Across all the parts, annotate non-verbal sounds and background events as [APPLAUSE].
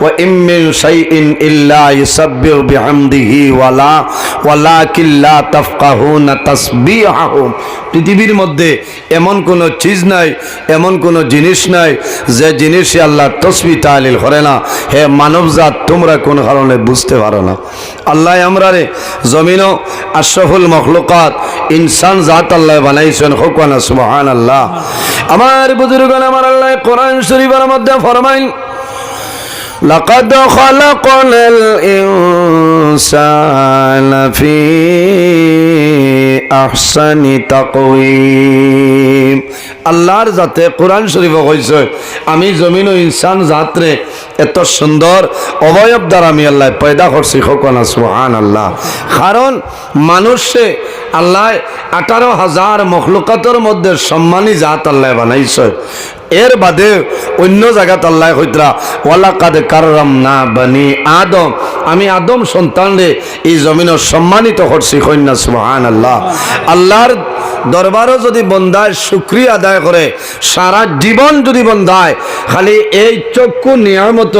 وإن من شيء إلا يسبح بحمده ولا ولكن لا تفقهون تسبيحهم পৃথিবীর মধ্যে এমন কোনো চিজ নাই এমন কোনো জিনিস নাই যে জিনিসই আল্লাহ তসবি তালিল করে না হে মানবজাত তোমরা কোন কারণে বুঝতে পারো না আল্লাহ আমরা রে জমিনও আশরফুল মখলুকাত ইনসান জাত আল্লাহ বানাইছেন হোকানা সুবহান আল্লাহ আমার বুজুর্গণ আমার আল্লাহ কোরআন শরীফের মধ্যে ফরমাইন لقد خلقنا الإنسان في أحسن تقويم আল্লাহর জাতে কোরআন শরীফ কইছে আমি জমিন ও ইনসান জাতরে এত সুন্দর অবয়ব দ্বারা আমি আল্লাহ পয়দা করছি খোকনা সুহান আল্লাহ কারণ মানুষে আল্লাহ আঠারো হাজার মখলুকাতের মধ্যে সম্মানী জাত আল্লাহ বানাইছে এর বাদে অন্য জায়গাত আল্লাহ হইতরা ওয়ালা কাদে কাররাম না বানি আদম। আমি আদম সন্তানরে এই জমিনের সম্মানিত করছি কন্যা সুহান আল্লাহ আল্লাহর দরবারও যদি বন্দায় শুক্রিয়া আদায় করে, সারা জীবন যদি বন্দায়, খালি এই চক্ষু নিয়ামত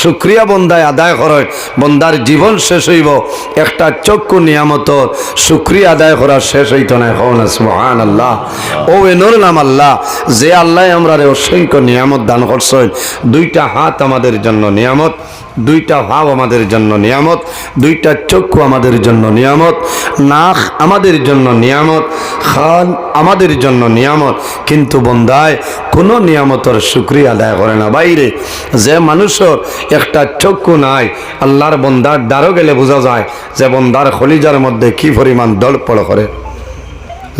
শুক্রিয়া বন্দায় আদায় করে, বন্দার জীবন শেষ হইব। একটা চক্ষু নিয়ামত শুক্রিয়া আদায় করা শেষ হইত না হন সুহান আল্লাহ ও এনোর নাম আল্লাহ, যে আল্লাহ আমরা অসংখ্য নিয়ামত দান করছেন। দুইটা হাত আমাদের জন্য নিয়ামত, দুইটা ভাব আমাদের জন্য নিয়ামত, দুইটা চক্ষু আমাদের জন্য নিয়ামত, নাক আমাদের জন্য নিয়ামত খান আমাদের জন্য নিয়ামত। কিন্তু বন্দায় কোনো নিয়ামতের শুক্রিয়া আদায় করে না। বাইরে, যে মানুষের একটা চক্ষু নাই, আল্লাহর বন্দার দ্বারও গেলে বোঝা যায় যে বন্দার খলিজার মধ্যে কি পরিমাণ দলপড় করে।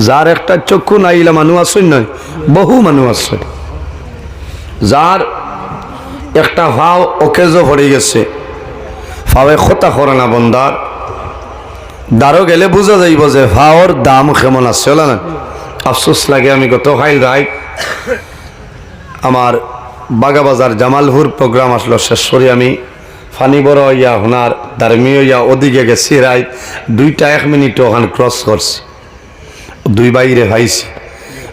যার একটা চক্ষু নাইলে মানুষ আসেন নয় বহু মানুষ আছে যার একটা ভাও অকেজো পড়ে গেছে। ফাওয়ে খতা করে না বন্দার। দারো গেলে বোঝা যাইব যে ভাওর দাম কেমন আছে না? আফসোস লাগে আমি গত খাইল রাই আমার বাগাবাজার জামালপুর প্রোগ্রাম আসলো শেষ করে আমি। ফানি বড় ইয়া হোনার, দার্মি ইয়া ওদিকে গেছি রাই দুইটা এক মিনিট ওখানে ক্রস করছি। দুই বাইরে ভাইছি,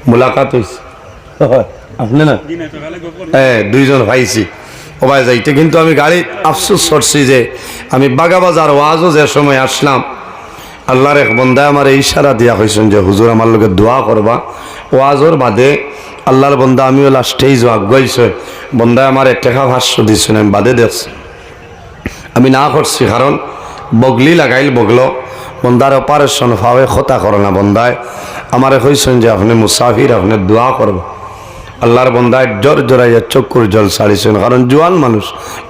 মোলাকাত হয়েছে আপনি না? হ্যাঁ দুইজন ভাইছি। ওবাই যাইতে কিন্তু আমি গাড়ি আফসোস করছি যে আমি বাগাবাজার ওয়াজও যে সময় আসলাম, আল্লাহর এক বন্দায় আমার ইশারা দিয়া হয়েছেন যে, হুজুর, আমার লোকে দোয়া করবা। ওয়াজর বাদে আল্লাহর বন্দা আমিও লাস্টেই আগুয়াইছে। বন্দায় আমার টেকা ভাষ্য দিয়েছেন আমি বাদে দেখছি। আমি না করছি, কারণ বগলি লাগাইল বগলো, বন্দার অপারেশন ফাওয়ে খতা করে না বন্দায়। আমারে কইছেন যে, আপনি মুসাফির, আপনি দোয়া করব। আল্লাহর বন্দায় জোর জোরাইয়া চক্ষুর জল ছাড়িছেন। কারণ জোয়ান মানুষ।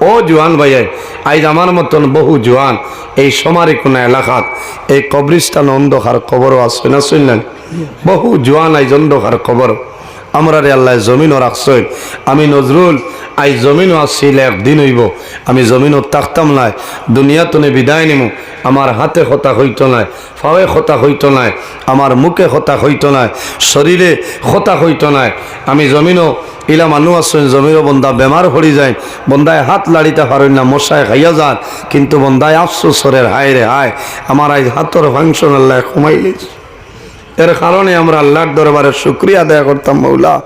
ও জোয়ান ভাইয়াই আইজ আমার মতন বহু জোয়ান এই সমারি কোন এলাকাত, এই কবরিস্তান অন্ধকার কবরও আছে না শুনলেন? বহু জোয়ান আইজ অন্ধকার কবর। আমরা রে আল্লাহ, জমিনও রাখছই। আমি নজরুল, আই জমিনও আসছিল একদিন হইব। আমি জমিনও তাকতাম নাই। দুনিয়া তুনে বিদায় নিমু। আমার হাতে হতা হইত নাই, ফাওয়ে হতা হইত নাই, আমার মুখে হতা হইত নাই, শরীরে হতা হইত নাই। আমি জমিনও ইলা মানুষ আছেন জমিনও বন্দা বেমার পড়ি যায় বন্দায় হাত লাড়িতে পারেন না, মশায় খাইয়া যান। কিন্তু বন্দায় আফসোসরের হায় রে হায়, আমার আজ হাতর ফাংশন আল্লাহ কমাইলিস এর কারণে আমরা আল্লাহর দরবারে শুক্রিয়া আদায় করতাম, মৌলা।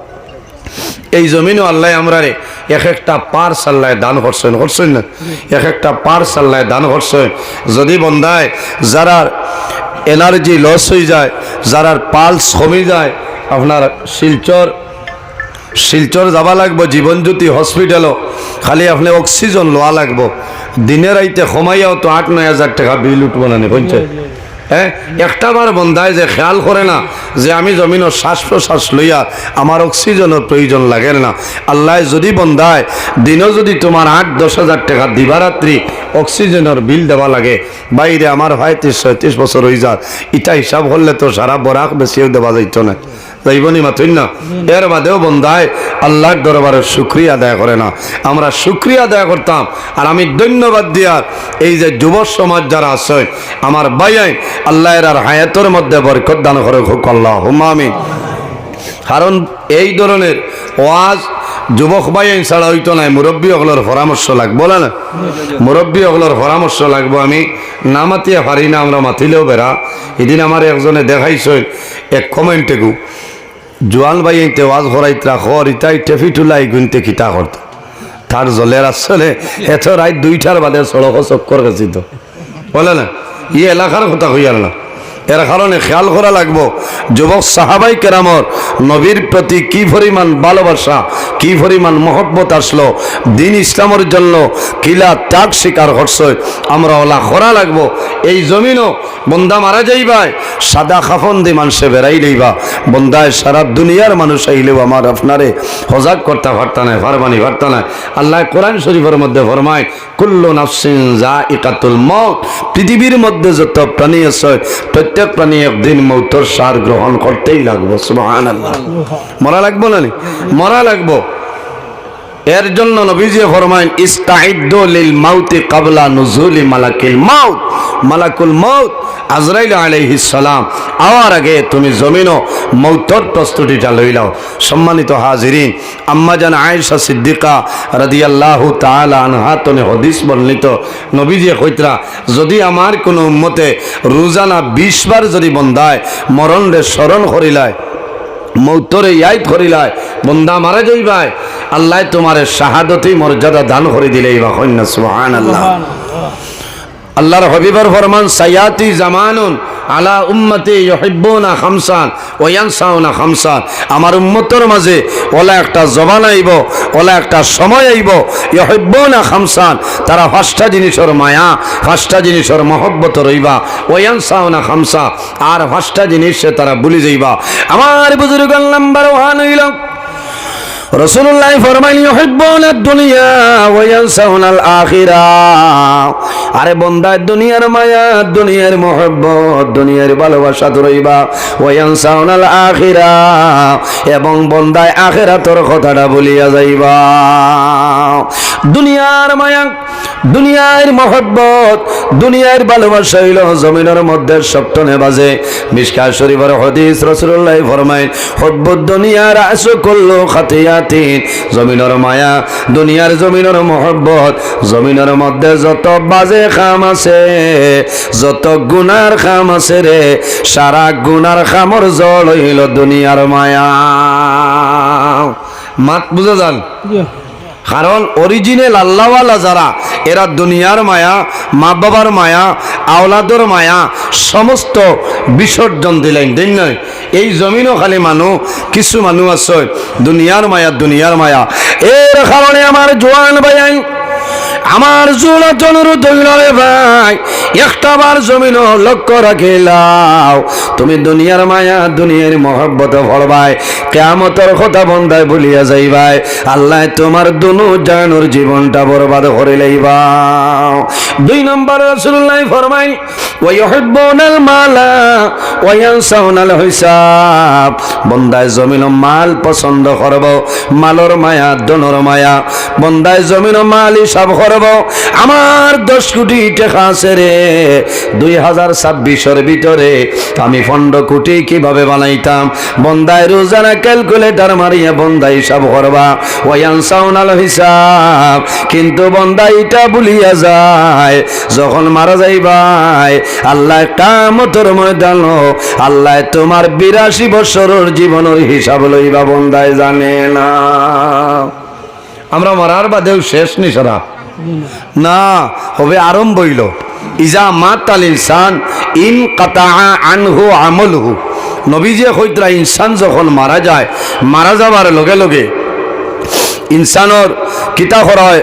এই জমিনও আল্লাহ আমরা রে এক একটা পার সাল্লায় দান করছেন করছেন না? এক একটা পার সাল্লায় দান করছেন। যদি বন্ধায় যারা এনার্জি লস হয়ে যায়, যারার পালস কমে যায়, আপনার শিলচর শিলচর যাবা লাগবো, জীবনজ্যোতি হসপিটালও খালি আপনি অক্সিজেন লোয়া লাগবো। দিনের রাইতে কমাইয়াও তো আট নয় হাজার টাকা বিল উঠবো না পঞ্চায়েত হ্যাঁ? একটা আমার বন্ধায় যে খেয়াল করে না যে আমি জমিনের শ্বাস প্রশ্বাস লইয়া আমার অক্সিজেনের প্রয়োজন লাগে না। আল্লাহ যদি বন্ধায়, দিনও যদি তোমার আট, দশ হাজার টাকা দিবারাত্রি অক্সিজেনের বিল দেওয়া লাগে, বাইরে আমার হয় ত্রিশ ছয়ত্রিশ বছর হয়ে যা ইটা হিসাব করলে তো সারা বরাক বেশিও দেওয়া যাইত না। যাইবনি মাথুন না এর বাদেও বন্ধায় আল্লাহর দরবারের শুক্রিয়া আদায় করে না। আমরা শুক্রিয়া আদায় করতাম। আর আমি ধন্যবাদ দিয়ার এই যে যুব সমাজ যারা আছে, আমার বাইয়াই আল্লাহ এর হায়াতের মধ্যে বরকত দান করে খুব আল্লাহ হুমামি কারণ এই ধরনের ওয়াজ যুবক বাইন ছাড়া হইতো নাই মুরব্বী অগলোর পরামর্শ লাগবো না মুরব্বী অগলোর পরামর্শ লাগবো। আমি না মাতিয়া পারি না, আমরা মাতিলেও বেড়া। এদিন আমার একজনে দেখাইছে, এক কমেন্টে গু। জোয়ান ভাই এতে ওয়াজ হরাইতরা হর ইতাই টেফি টুলাই গুনতে খিতা হর তার জলের আসলে এত রাত দুইটার বাদে সড়ক চক্কর গেছি তো বলে না, ই এলাকার কথা হইয়ার না। এর কারণে খেয়াল করা লাগবো, যুবক সাহাবাই কেরামর নবীর প্রতি কি পরিমাণ ভালোবাসা, কি পরিমাণ মহব্বত আসলো, দিন ইসলামের জন্য কিলা ত্যাগ স্বীকার করছে, আমরা ওলা করা লাগবো, এই জমিনও বন্দা মারা যাইবাই, সাদা খাফন দি মানুষে বেড়াই লইবা, বন্দায় সারা দুনিয়ার মানুষ আইলেও আমার আপনারে হজাক করতে পারতা নাই ফারবানি পারতা নাই। আল্লাহ কোরআন শরীফের মধ্যে ফরমায়, কুল্লু নাফসিন যা ইকাতুল মত পৃথিবীর মধ্যে যত প্রাণী আছে, প্রত্যেক প্রাণী একদিন মৌতর সার গ্রহণ করতেই লাগবো সুবহানাল্লাহ মরা লাগবো নি? মরা লাগবো এর জন্য নবীজি ফরমাইন ইস্তাইদ্দু লিল মাউতি কাবলা নুজুলি মালাকিল মাউত। মালাকুল মাউত আজরাইল আলাইহিস সালাম, আওয়ার আগে তুমি জমিনও মৌতর প্রস্তুতিটা লইলাও সম্মানিত হাজিরিন, আম্মা জান আয়েশা সিদ্দিকা রাদিয়াল্লাহু তাআলা আনহা তনে হদিস বর্ণিত। নবীজি কইতরা যদি আমার কোনো উম্মতে রোজানা 20 বার যদি বন্দায় মরণ রে স্মরণ করিলায় মৌতরে ইয়াই ফরিলায় বন্দা মারা যাইবাই আল্লাহ তোমার শাহাদতি মর্যাদা দান করে দিলে বা কন্যা সুহান আল্লাহ আল্লাহর হবিবর ফরমান সায়াতি জামানুন আলা উম্মতি ইউহিব্বুনা খামসান ওয়া ইয়ানসাউনা খামসান। আমার উম্মতের মাঝে ওলা একটা জবান আইব, ওলা একটা সময় আইব, ইউহিব্বুনা খামসান। তারা পাঁচটা জিনিসের মায়া, পাঁচটা জিনিসের মহব্বত রইবা, ওয়া ইয়ানসাউনা খামসা। আর পাঁচটা জিনিস তারা ভুলে যাইবা। আমার বুজুর্গ নাম্বার ওয়ান হইল রসুল্লাহ ফরমাইল ইউহিব্বুনা দুনিয়া ওয়া ইয়ানসাউনাল আখিরা আরে বন্দায় দুনিয়ার মায়া, দুনিয়ার মহব্বত, দুনিয়ার ভালোবাসা ধরইবা। ওয়া ইয়ানসাউনাল আখিরা এবং বন্দায় আখিরাতর কথাটা বলিয়া যাইবা। দুনিয়ার মায়া দুনিয়ার মহব্বত, দুনিয়ার ভালোবাসা হইল জমিনের মধ্যে সপ্তনে বাজে। মিসকা শরীফের হদিস রসুল্লাহ ফরমাই হব্বত দুনিয়ার আসো করল খাতিয়াতিন জমিনের মায়া, দুনিয়ার জমিনের মহব্বত, জমিনের মধ্যে যত বাজে খাম আছে, যত গুনার খাম আছে রে, সারা গুনার খামর জল হইল দুনিয়ার মায়া। মাত বুঝা যান? কারণ অরিজিনাল আল্লাহওয়ালা যারা, এরা দুনিয়ার মায়া মা বাবার মায়া, আওলাদর মায়া, সমস্ত বিসর্জন দিলেন দিন নয়? এই জমিনও খালি মানুষ কিছু মানুষ আছে, দুনিয়ার মায়া দুনিয়ার মায়া। এর কারণে আমার জোয়ান ভাই আমার জোড়াত অনুরোধ হইল রে ভাই, একটা বার জমিন লক্ষ্য রাখিলাও। তুমি দুনিয়ার মায়া, দুনিয়ার মহব্বত ভরবাই কেমতর কথা বন্ধায় বলিয়া যাইবাই। আল্লাহ তোমার দুনু জানুর জীবনটা বরবাদ করে লইবাও দুই নম্বর রসুল্লাহ ফরমাই মালা বন্দায় জমিন মাল পছন্দ করব, মালর মায়া দনর মায়া। বন্দায় জমিন মাল হিসাব করব, আমার দশ কোটি টাকা আছে রে। দুই হাজার ছাব্বিশের ভিতরে আমি পনেরো কোটি কীভাবে বানাইতাম? বন্দায় রোজানা ক্যালকুলেটার মারিয়া বন্দায় হিসাব করবা। ওয়ানসাউনাল হিসাব। কিন্তু বন্দা এটা ভুলিয়া যায়, যখন মারা যাইবাই আল্লাহ কামতর ময়দান। আল্লাহ তোমার বিরাশি বছরের জীবনের হিসাব লইবা বন্দায় জানে না। আমরা মরার বাদেও শেষ নি সারা। না, হবে আরম্ভ হইল। ইজা মাত মাতাল ইনসান ইন কাতা আনহু আমলহু। নবীজে কইতরা ইনসান যখন মারা যায়, মারা যাবার লগে লগে ইনসানর কিতা হয়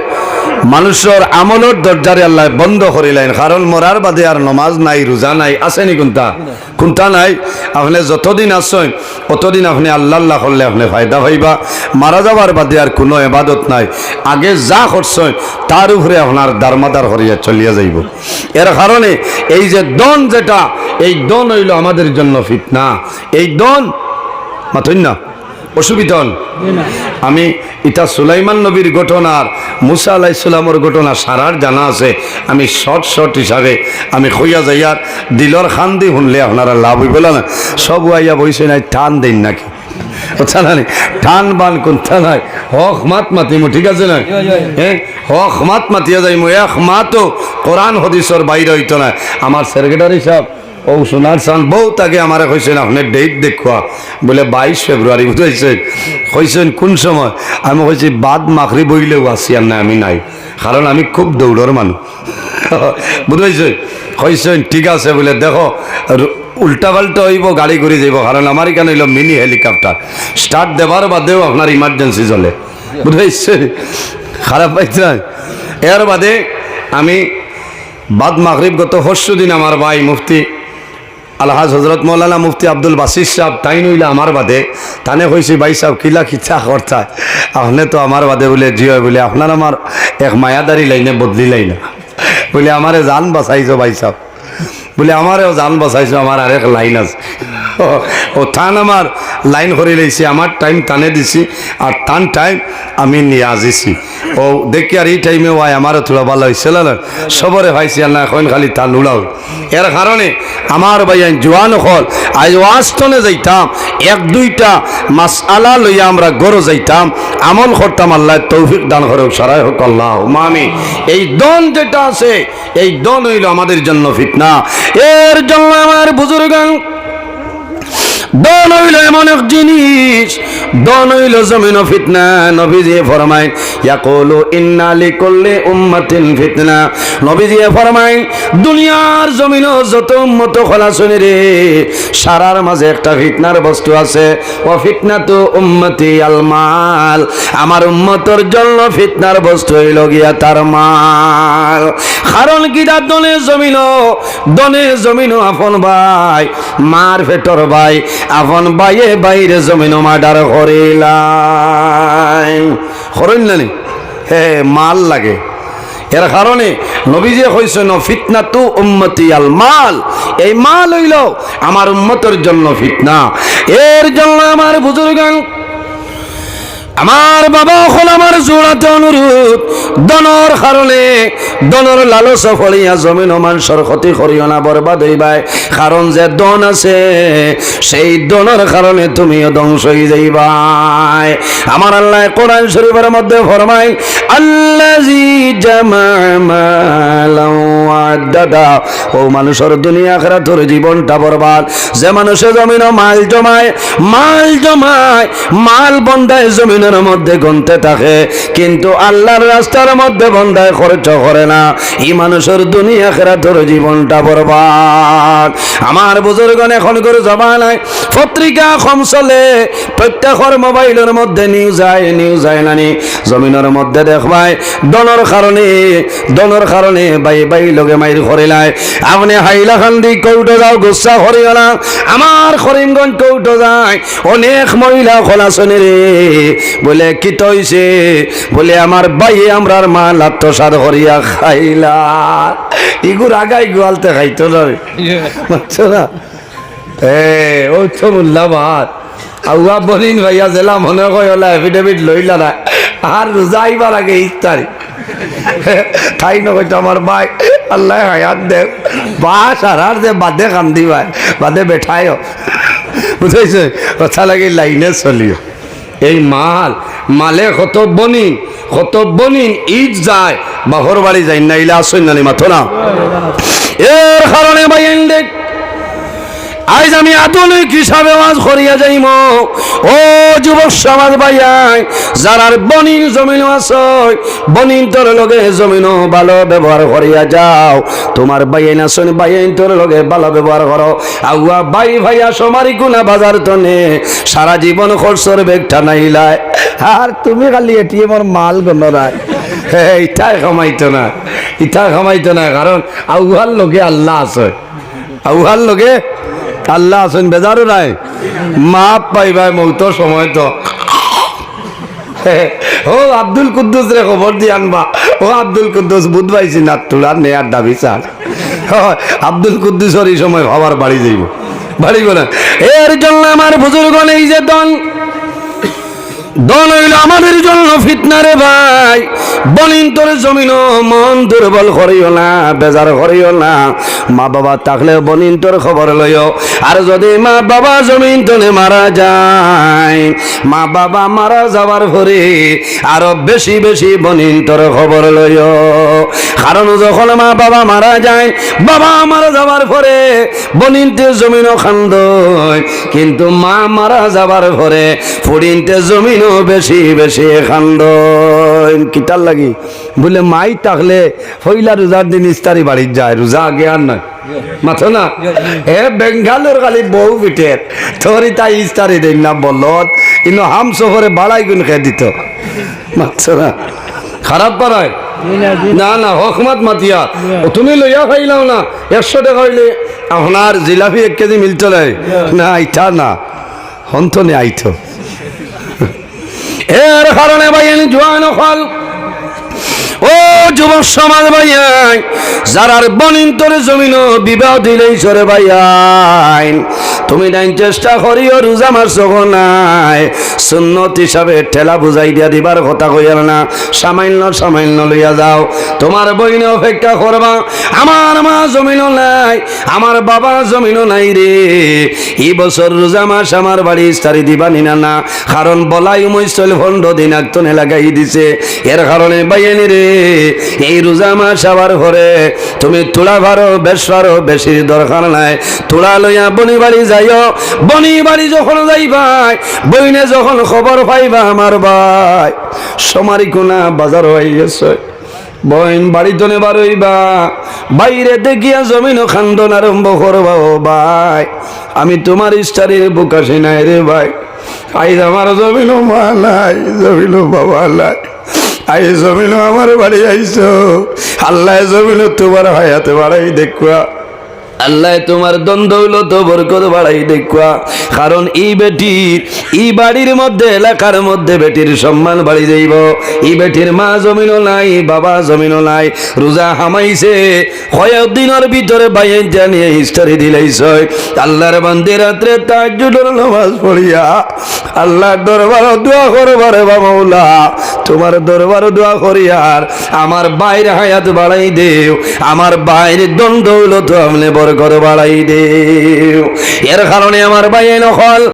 মানুষের আমলের দরজারে আল্লাহ বন্ধ করিলেন কারণ মরার বাদে আর নমাজ নাই রোজা নাই আসেনি কোনটা? কোনটা নাই? আপনি যতদিন আসেন অতদিন আপনি আল্লাহ আল্লাহ করলে আপনি ফায়দা হইবা। মারা যাবার বাদে আর কোনো এবাদত নাই। আগে যা করছেন তার উপরে আপনার দারমাদার করিয়া চলিয়া যাইব। এর কারণে এই যে দন যেটা এই দন হইল আমাদের জন্য ফিতনা। এই দন মাথুন না? অসুবিধা হন? আমি ইটা সুলাইমান নবীর ঘটনার মুসা আলাইসালামর ঘটনা সারার জানা আছে। আমি শর্ট শর্ট হিসাবে আমি খইয়া যাইয়ার দিলর খান দি শুনলে আপনারা লাভ হইব না। সব আইয়া বইছে নাই টান দিন নাকি? কথা না টান বান কোনটা নাই। হক মাত মাতিমু ঠিক আছে না? হ্যাঁ হক মাত মাতিয়া যাইমু এক মাতো কোরআন হদিসর বাইরে হইতো না। আমার সেক্রেটারি সাহেব ও সোনার চান, বহুত আগে আমার কইছেন আপনার ডেট দেখুয়া বলে বাইশ ফেব্রুয়ারি বুঝাইছেন কইছেন কোন সময়? আমি কইছি বাদ মাখরি বইলেও আছি আর না আমি নাই। কারণ আমি খুব দৌড়র মানুষ [LAUGHS] বুঝাইছে কইছেন ঠিক আছে বলে, দেখো উল্টা পাল্টা হইব, গাড়ি করে যাইব কারণ আমার এখানে হইল মিনি হেলিকপ্টার স্টার্ট দেবার বাদেও আপনার ইমার্জেন্সি চলে বুঝাইছে খারাপ পাইছে? এর বাদে আমি বাদ মাগরিব গত পরশু দিন আমার ভাই মুফতি আলহাজ হজরত মৌলানা মুফতি আব্দুল বাসির সাহেব তাই নইলে আমার বাদে। তানে কইছি ভাই সাহেব কিলা খিচা করতা? আপনি তো আমার বাদে বলে, জি হয়, বলে, আপনার আমার এক মায়াদারি লাইনে বদলি লাইনা। বলে, আমারে জান বাঁচাইছো, ভাই সাহেব বলে, আমারেও জান বাঁচাইছো, আমার আরেক লাইন আছে। ও থান আমার লাইন করে লইছি, আমার টাইম টানে দিছি, আর টান টাইম আমি নিয়ে আসিছি। ও, দেখি আর এই টাইমে ওয়াই, আমারও থোড়া ভালো হয়েছিল না সবরে ভাইছি না এখন খালি টান উড়াও। এর কারণে আমার ভাই জোয়ান হল, আজ ওয়াস্তনে যাইতাম, এক, দুইটা মাস আলা লইয়া আমরা গরো যাইতাম, আমল করতাম, আল্লাহ তৌফিক দান করে সারাই হোক আল্লাহ। মামি এই দন যেটা আছে, এই দন হইল আমাদের জন্য ফিতনা। এর জন্য আমার বুজুর্গ দন হইল এমন এক জিনিস, দন হইল জমিন ফিতনা। নবীজি ফরমাই ইয়াকুলু ইন্না লিকুল্লি উম্মাতিন ফিতনা। নবীজি ফরমাই দুনিয়ার জমিন যত উম্মত খলাসনি রে, সারার মাঝে একটা ফিতনার বস্তু আছে। ও ফিতনা তো উম্মতি আল মাল। আমার উম্মতর জন্য ফিতনার বস্তু হইল গিয়া তার মাল। কারণ কি তার দনে জমিন দনে জমিন আপন ভাই, মার ফেটর ভাই আপন বাইয়ে বাইরে জমিন মার্ডার হরিলাই করেন নানি হে, মাল লাগে। এর কারণে নবীজে হয়েছে ফিতনা তু উম্মতি আল মাল। এই মাল হইল আমার উম্মতের জন্য ফিতনা। এর জন্য আমার বুজুর্গান আমার বাবা হল আমার জোড়াতে অনুরোধ দনর কারণে দনর লালস ফলিয়া জমিন মানুষের ক্ষতি করিও না, বরবাদ হইবাই। কারণ যে দন আছে, সেই দনের কারণে তুমিও ধ্বংস হয়ে যাইবাই। আমার আল্লাহ কোরআন শরীফের মধ্যে ফরমাই আল্লাজি দাদা ও মানুষের দুনিয়া খেরা তোর জীবনটা বরবাদ। যে মানুষের জমিন মাল জমায় মাল জমায়, মাল বন্ধায় জমিনের মধ্যে গনতে থাকে, কিন্তু আল্লাহর রাস্তার মধ্যে বন্ধায় খরচ করে না। এই মানুষের দুনিয়া খেরা তোর জীবনটা বরবাদ। আমার বুজুর্গন এখন করে জমানায় পত্রিকা কম চলে প্রত্যেকের মোবাইলের মধ্যে নিউজ আয় নিউজ আয় নানি। জমিনের মধ্যে দেখবাই দনের কারণে দনের কারণে বাই বাই লগে মাইর করিলাই আপনি হাইলা খান্দি কৌটো যাও গুসা করিও আমার করিমগঞ্জ কৌটো যায়, অনেক মহিলা খোলাছনি রে। বলে কি তৈছে? বলে আমার বাইয়ে আমরার মাল আত্মসাদ করিয়া খাইলা। ইগুর আগাই গোয়ালতে খাইতো না। বুঝছ না? এ ও তো মূল্যবান আউয়া বলিন ভাইয়া জেলা মনে কয় ওলা এফিডেভিট লইলা না। আর রোজা আইবার আগে ইফতারি। তাই নকয় তো আমার ভাই আল্লাহ হায়াত দে। বা সারার যে বাদে কান্দি ভাই বাদে বেঠায় বুঝাইছে? কথা লাগি লাইনে চলিও। এই মাল, মালে কত বনিন কত বনিন ঈদ যায় বাহর বাড়ি যাই না ইলে আসই না মাথো না। এর কারণে ভাই আজ আমি আধুনিক হিসাবে মাছ করিয়া যাইম। ও যুবক সমাজ ভাইয়াই যারার বনিন জমিন আছে বনিন তোর লগে জমিন ভালো ব্যবহার করিয়া যাও। তোমার বাইন আসন বাইন তোর লগে ভালো ব্যবহার করো। আগুয়া বাই ভাইয়া, সমারি গুনা বাজার তনে, সারা জীবন খরচর বেগটা নাইলায়। আর তুমি খালি এটিএমর মাল গণরায় ইটাই কামাইতো না, ইটা কামাইতো না, কারণ আউহার লগে আল্লাহ আছে। আউহার লগে আল্লাহ আছেন, বেজারও নাই। মাপ পাইবাই তো সময় তো। ও আব্দুল কুদ্দুস রে খবর দিয়ে আনবা। ও আব্দুল কুদ্দুস, বুধ পাইছি না তোলার নেয়ার দাবি চার আব্দুল কুদ্দুসর এই সময় ভাবার বাড়ি যাইব। বাড়ি বলে এর জন্য আমার বুজুর্গ এই যে দন দন হইল আমাদের জন্য ফিতনারে ভাই। বলিন, তোর জমিন মন দুর্বল করিও না, বেজার করিও না। মা বাবা থাকলে বনিন তোর খবর লইও। আর যদি মা বাবা জমিন তোলে মারা যায়, মা বাবা মারা যাবার পরে আরও বেশি বেশি বনিন তোর খবর লইও। কারণ যখন মা বাবা মারা যায়, বাবা মারা যাবার পরে বনিনতে জমিনও খান্দ কিন্তু মা মারা যাবার পরে ফড়িনতে জমিনও বেশি বেশি খান্দ। কিতার লাগি। বলে, মাই থাকলে হইলা রোজার দিন ইস্তারি বাড়ির যায়, রোজা আগে আর নয় মাথো না? এ বেঙ্গালোর খালি বউ পিঠের তোরই তাই ইস্তারি দেখ না বলত কিন্তু হাম শহরে বাড়াই গুণ খেয়ে দিত। মাথো না? খারাপ পারায়? না না, হকমত মাতিয়া। ও তুমি লইয়া খাইলাও না, একশো টাকা হইলে আপনার জিলাপি এক কেজি মিলত নাই। না আইতা না। হন্তনে আইতো। এর কারণে ভাই জোয়ান ফল ও যুব সমাজ ভাইয়াই, যারার বনিন্তরে জমিন বিবাহ দিলেই সরে ভাইয়াই। তুমি ডাইন চেষ্টা করিও, রোজা যখন নাই। সুন্নত হিসাবে ঠেলা বুঝাই দিয়া দিবার কথা কইয়ার না। সামান্য সামান্য লইয়া যাও। তোমার বইনে অপেক্ষা করবা, আমার মা জমিনও নাই, আমার বাবা জমিনও নাই রে। এই বছর রোজা মাস আমার বাড়ি ইস্তারি দিবা নিনা না, কারণ বলাই উমৈশল ভণ্ড দিন একতনে লাগাই দিছে। এর কারণে বাইয়ানি রে। এই রোজা মাস আবার ঘরে তুমি তোলা ভারো, বেশ ভারো বেশি দরকার নাই। তোলা লইয়া বনি বাড়ি যাইও। বনি বাড়ি যখন যাই যাইবাই, বইনে যখন খবর পাইবা আমার ভাই। সমারি কোনা বাজার হয়ে গেছে। বইন বাড়িতে নেবার হইবা। বাইরে দেখিয়া জমিন খান্দন আরম্ভ করবা ও ভাই। আমি তোমার ইস্টারির বুকাশি নাই রে ভাই। আইজ আমার জমিন মা নাই জমিন বাবা নাই। আই জমিল আমার বাড়ি আইছো। আল্লাহ জমিল তোমার হায়াতে বাড়াই দেখুয়া আল্লাহ তোমার দ্বন্দ্ব হইল তো বরকত বাড়াই দেখুয়া। কারণ এই বেটির, এই বাড়ির মধ্যে, এলাকার মধ্যে বেটির সম্মান বাড়ি যাইব। এই বেটির মা জমিনও নাই, বাবা জমিনও নাই, রোজা হামাইছে। কয়েকদিনের ভিতরে বাইন জানিয়ে হিস্টারি দিলাইছ। আল্লাহর বান্দি রাত্রে তাজ্জুদের নামাজ পড়িয়া আল্লাহর দরবার দোয়া করবারে বা মৌলা তোমার দরবার দোয়া করিয়ার আমার বাইরে হায়াত বাড়াই দেও। আমার বাইরে দ্বন্দ্ব হইল তো আমনে ঘর বাড়াই দেও। এর কারণে আমার ভাই নকল